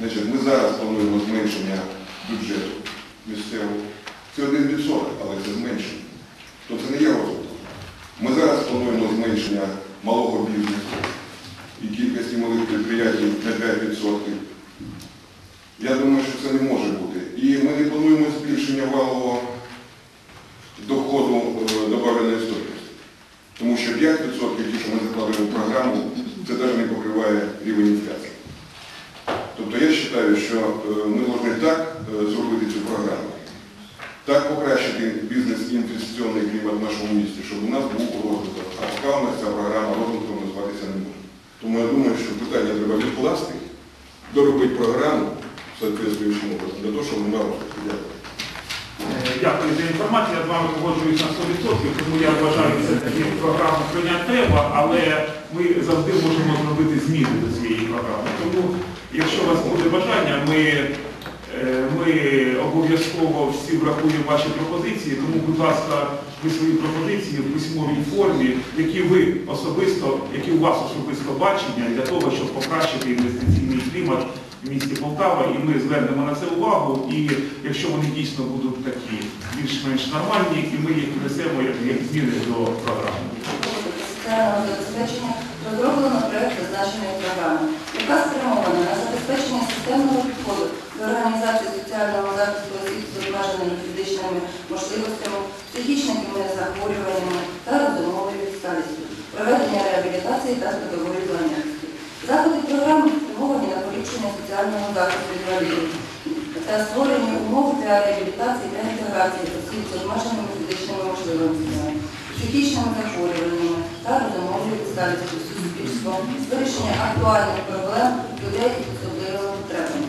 Значить, ми зараз плануємо зменшення бюджету місцевого. Це 1%, але це зменшення. То це не є розвиток. Ми зараз плануємо зменшення малого бізнесу і кількості малих підприємств на 5%. Я думаю, що це не може бути. І ми не плануємо збільшення валового доходу е, добавленої стоїть. Тому що 5%, ті, що ми закладаємо в програму, це навіть не покриває рівень інфляції. Тобто я вважаю, що е, ми повинні так е, зробити цю програму, так покращити бізнес і інвестиційний клімат в нашому місті, щоб у нас був розвиток. А поки у нас ця програма розвитком назватися не може. Тому я думаю, що питання треба відкласти, доробити програму соответствуючим образом, для того, щоб вона розвитку. Дякую. Е, Дякую за інформацію. Я з вами погоджуюсь на 100%, тому я вважаю, що це таки програму прийняти треба, але ми завжди можемо зробити зміни до цієї програми. Тому, якщо у вас буде бажання, ми, е, ми обов'язково всі врахуємо ваші пропозиції, тому, будь ласка, ви свої пропозиції в письмовій формі, які ви особисто, які у вас особисто бачення для того, щоб покращити інвестиційний клімат в місті Полтава, і ми звернемо на це увагу. І якщо вони дійсно будуть такі більш-менш нормальні, і ми їх внесемо як, зміни до програми. забезпечення розроблено проєкт зазначеної програми, яка спрямована на забезпечення системного підходу до організації соціального захисту осіб з обмеженими фізичними можливостями, психічними захворюваннями та розумовою відсталістю, проведення реабілітації та трудової зайнятості. Заходи програми спрямовані на поліпшення соціального захисту інвалідів та створення умов для реабілітації та інтеграції осіб з обмеженими фізичними можливостями психічними захворюваннями та розумовою відсталістю суспільством, з вирішення актуальних проблем людей з особливими потребами.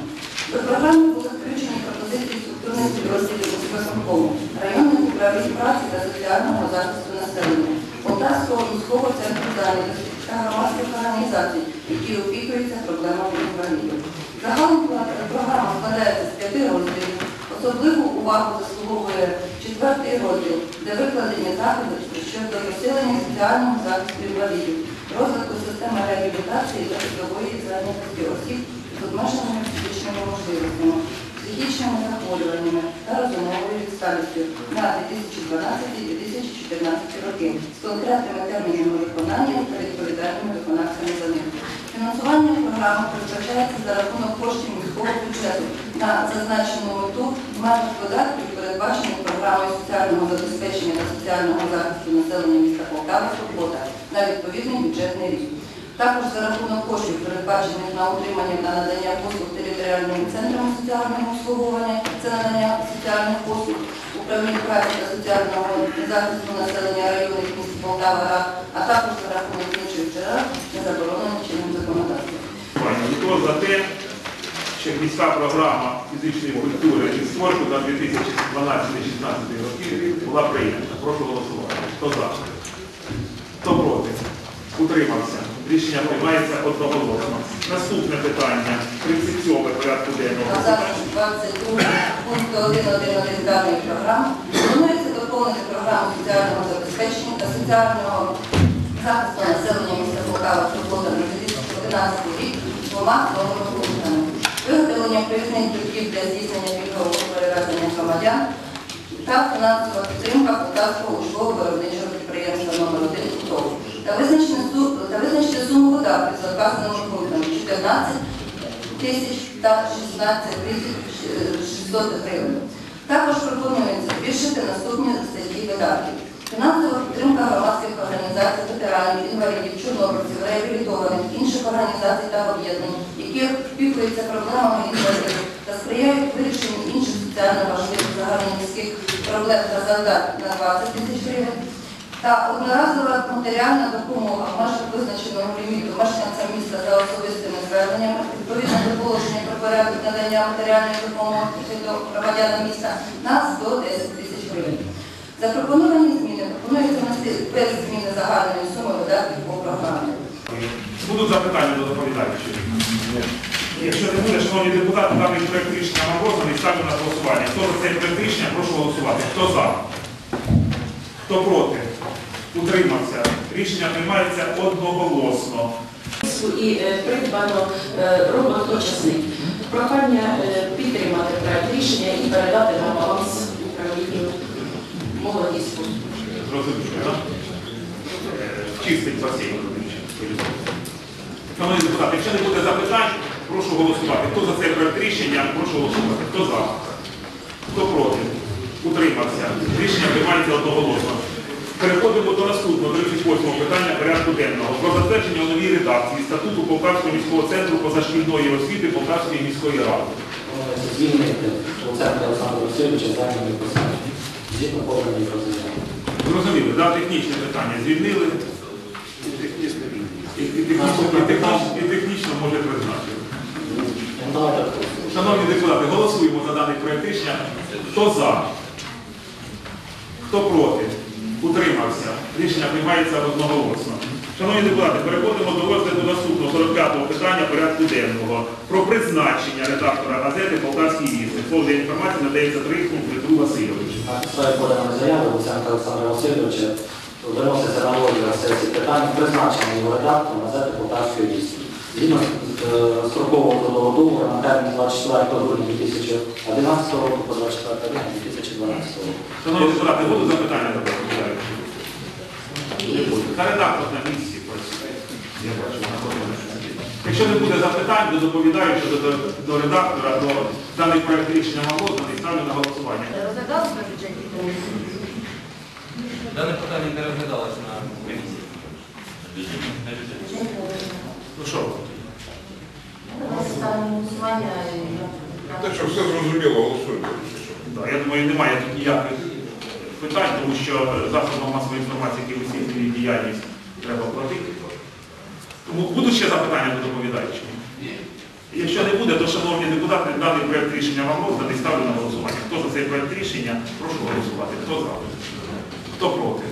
До програми були включені пропозиції структурних підрозділів виконкому, районних управлінь праці та соціального захисту населення, Полтавського міського центру зайнятості та громадських організацій, які опікуються проблемами інвалідів. Загалом програма складається з п'яти розділів. Особливу увагу заслуговує четвертий розділ, де викладені заходи щодо посилення соціального захисту інвалідів, розвитку системи реабілітації та трудової зайнятості осіб з обмеженими фізичними можливостями, психічними захворюваннями та розумовою відсталістю на 2012-2014 роки з конкретними термінами виконання та відповідальними виконавцями за них. Фінансування програми передбачається за рахунок коштів міського бюджету на зазначену мету в межах видатків, передбачених програмою соціального забезпечення та соціального захисту населення міста Полтава «Свобода» на відповідний бюджетний рік. Також за рахунок коштів, передбачених на утримання та надання послуг територіальними центрами соціального обслуговування, це надання соціальних послуг, управління праці та соціального захисту населення районних міст Полтава, а також за рахунок інших джерел, не заборонених чинним законодавством. Хто за те, щоб міська програма фізичної культури і спорту на 2012-2016 роки була прийнята? Прошу голосувати. Хто за? Хто проти? Утримався. Рішення приймається одноголосно. Наступне питання. 37 порядку А денного. зараз 22 пункт 1.1.1 даної програми планується доповнити програму соціального забезпечення та соціального захисту населення міста Полтава Свобода на 2011 рік двома новими пунктами. Виготовлення проїзних квитків для здійснення пільгового перевезення громадян та фінансова підтримка Полтавського учбового виробничого підприємства номер 1 «УТОВ» та визначити суму видатків за вказаними пунктами 14 тисяч та 16 тисяч е, 600 гривень. Також пропонується збільшити наступні статті видатків. Фінансова підтримка громадських організацій, ветеранів, інвалідів, чорнобильців, реабілітованих, інших організацій та об'єднань, які опікуються проблемами інвалідів та сприяють вирішенню інших соціально важливих загальноміських проблем та завдань на 20 тисяч гривень. Та одноразова матеріальна допомога в межах визначеного ліміту мешканцям міста за особистими зверненнями відповідно до положення про порядок надання матеріальної допомоги до громадян міста на 110 тисяч гривень. Запропоновані зміни пропонується внести без зміни загальної суми видатків по програмі. Будуть запитання до доповідачів? Якщо не буде, шановні депутати, даний проект рішення нам розданий, ставлю на голосування. Хто за цей проект рішення, прошу голосувати. Хто за? Хто проти? Утримався. Рішення приймається одноголосно. І е, придбано е, робот точасник. Прохання е, підтримати проект рішення і передати на баланс управлінню молоді Зрозуміло, так? Чистий басейн. Шановні депутати, якщо не буде запитань, прошу голосувати. Хто за цей проект рішення, прошу голосувати. Хто за? Хто проти? Утримався. Рішення приймається одноголосно. Переходимо до наступного 38-го питання порядку денного. Про затвердження у новій редакції статуту Полтавського міського центру позашкільної освіти Полтавської міської ради. звільнити Луценка Олександра Васильовича займаної посади. Згідно поданої процедури. Зрозуміли, да? технічне питання звільнили. І, технічно, і, технічно, і технічно може призначити. Ну. Шановні депутати, голосуємо за даний проект рішення. Хто за? Хто проти? Утримався. Рішення приймається одноголосно. Шановні депутати, переходимо до розгляду наступного 45-го питання порядку денного про призначення редактора газети Полтавський вісник. Слово для інформації надається Триху Дмитру Васильовичу. Підставі поданої заяви Луценка Олександра Васильовича виноситься на розгляд сесії питання призначення його редактором газети Полтавської вісті. Згідно з е, строкового трудового договору на термін 24 грудня 2011 року по 24 грудня 2012 року. Шановні депутати, будуть запитання до? Не буде. Та редактор на місці працює. Я бачу. Якщо не буде запитань до доповідаючого, до, до редактора, до даний проект рішення Мороза, ставлю на голосування. На комісії? Дане питання не розглядалося на комісії. Ну що? Те, що все зрозуміло, голосуємо. Я думаю, немає тут ніяких питань, тому що засобам масової інформації, які висвітлюють діяльність, треба платити. Тому будуть ще запитання до доповідаючого? Якщо не буде, то, шановні депутати, даний проєкт рішення вам розданий, ставлю на голосування. Хто за цей проєкт рішення, прошу голосувати. Хто за? Хто проти?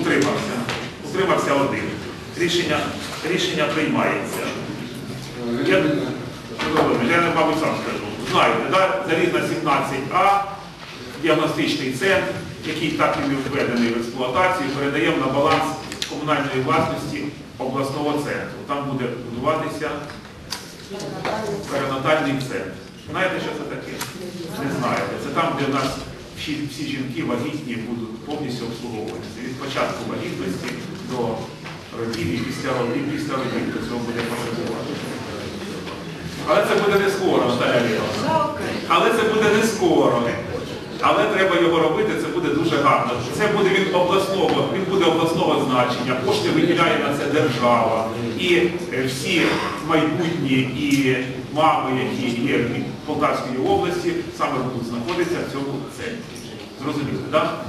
Утримався. Утримався один. Рішення, рішення приймається. Я, не мабуть сам скажу. Знаєте, да? Залізна 17А, діагностичний центр, який так і не введений в експлуатацію, передаємо на баланс комунальної власності обласного центру. Там буде будуватися перинатальний центр. Знаєте, що це таке? Не знаєте. Це там, де в нас всі, всі жінки вагітні будуть повністю обслуговуватися. Від початку вагітності до родів і після родів, після родів до цього буде потребувати. Але це буде не скоро, Наталя. Але це буде не скоро. Але треба його робити, буде дуже гарно. Це буде від обласного, він буде обласного значення, кошти виділяє на це держава. І е, всі майбутні і мами, які є в Полтавській області, саме будуть знаходитися в цьому центрі. Зрозуміло, так?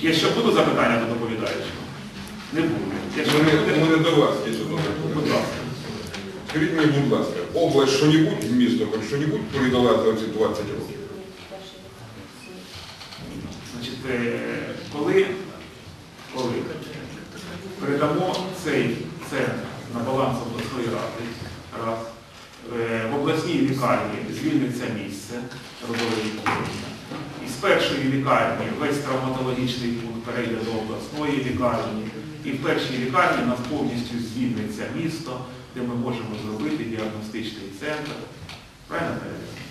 Якщо будуть запитання до доповідаючого? Не буде. Якщо У не мене, у буде, до вас є будь ласка. Скажіть мені, будь ласка, область що-небудь, місто, хоч що-небудь передала за ці 20 років? Значить, е, коли, коли передамо цей центр на баланс обласної ради, раз, е, в обласній лікарні звільниться місце родової відділення. І з першої лікарні весь травматологічний пункт перейде до обласної лікарні. І в першій лікарні нас повністю звільниться місто, де ми можемо зробити діагностичний центр. Правильно? Наталя?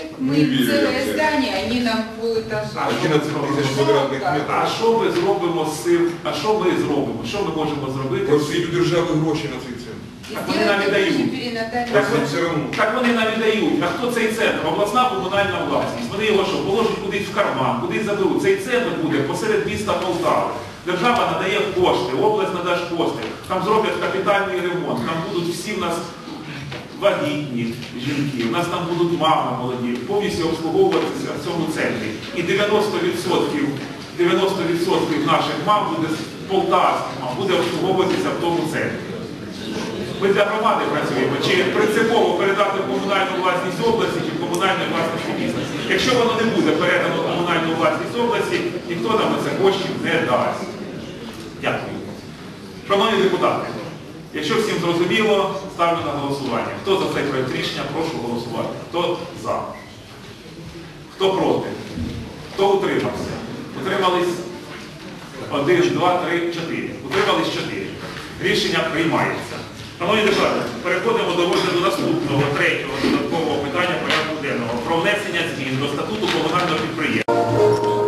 Так Не мы верю я в целое это. здание, они нам будут А 11 тисяч квадратних А метрів. що ми зробимо з цим? А що ми зробимо? Що ми можемо зробити? Просвіть у держави гроші на цей центр. Так вони нам і дають. перинатальный. Так, Це все одно. Так вони нам і дають. А хто цей центр? Обласна комунальна власність. Вони його що, положать кудись в карман, кудись заберуть. Цей центр буде посеред міста Полтави. Держава надає кошти, область надасть кошти. Там зроблять капітальний ремонт, там будуть всі в нас вагітні жінки, у нас там будуть мами молоді, повністю обслуговуватися в цьому центрі. І 90%, 90% наших мам буде полтавських мам, буде обслуговуватися в тому центрі. Ми для громади працюємо, чи принципово передати комунальну власність області, чи комунальну власність міста. Якщо воно не буде передано комунальну власність області, ніхто нам на це коштів не дасть. Дякую. Шановні депутати, якщо всім зрозуміло, ставлю на голосування. Хто за цей проект рішення, прошу голосувати. Хто за? Хто проти? Хто утримався? Утримались один, два, три, чотири. Утримались чотири. Рішення приймається. Шановні депутати, переходимо до розгляду наступного, третього додаткового питання порядку денного про внесення змін до статуту комунального підприємства.